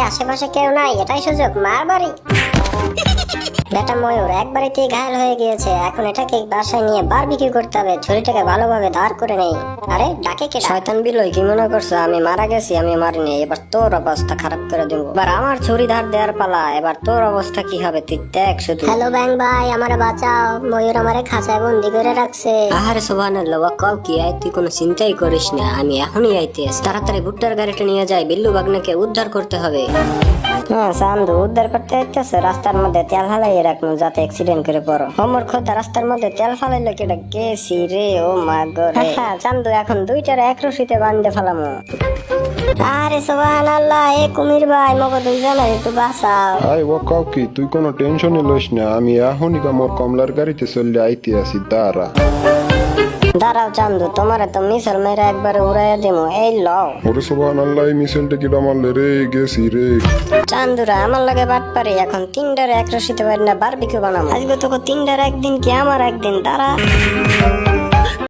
আরে আশেপাশে কেউ নাই এটাই সুযোগ মার বাড়ি। বেটা ময়ূর একবারেতেই ঘায়ল হয়ে গিয়েছে এখন এটাকে বাসায় নিয়ে করতে হবে ছুরিটাকে ভালোভাবে ধার করে নেই। আরে ডাকে কে শয়তান বিলই কি মনে করছ? আমি মারা গেছি আমি মারিনি এবার তোর অবস্থা খারাপ করে দেবো। এবার আমার ছুরি ধার দেওয়ার পালা এবার তোর অবস্থা কি হবে তুই দেখ শুধু। হ্যালো ব্যাং ভাই আমারে বাঁচাও। ময়ূর আমারে খাঁচায় বন্দি করে রাখছে। আহারে কও কি তুই কোনো চিন্তাই করিস না আমি এখনই আইতে তাড়াতাড়ি ভুট্টার গাড়িটা নিয়ে যাই বিল্লু বাগনাকে উদ্ধার করতে হবে। হ্যাঁ চান্দু উদ্ধার করতে রাস্তার মধ্যে তেল ফালাইয়ে রাখব যাতে অ্যাক্সিডেন্ট করে পড়ো। হোমর খোদা রাস্তার মধ্যে তেল ফালাইলো কেটা গেছি রে ও মা গো হ্যাঁ চান্দু এখন দুইটার এক রশিতে বান্ধে ফেলামো। আরে সোহান আল্লাহ এ কুমির ভাই মগো দুইজনের একটু বাঁচাও। আই ও কাউ কি তুই কোনো লইস না আমি এখনই মোর কমলার গাড়িতে চললে আইতে আছি দাঁড়া। দাঁড়াও চান্দু তোমারে তো মিশাল মেরে একবার উড়াইয়া দিমু। এই লও। ওরে সোবান আল্লাহ এই মিছিলটা কিটা মারলে রে গেছি রে। চান্দুরা আমার লাগে বাট পারে এখন তিনটার এক রশিতে পারি না বারবিকিউ বানাবো আজকে তোকে তিনটার একদিন কি আমার একদিন? তারা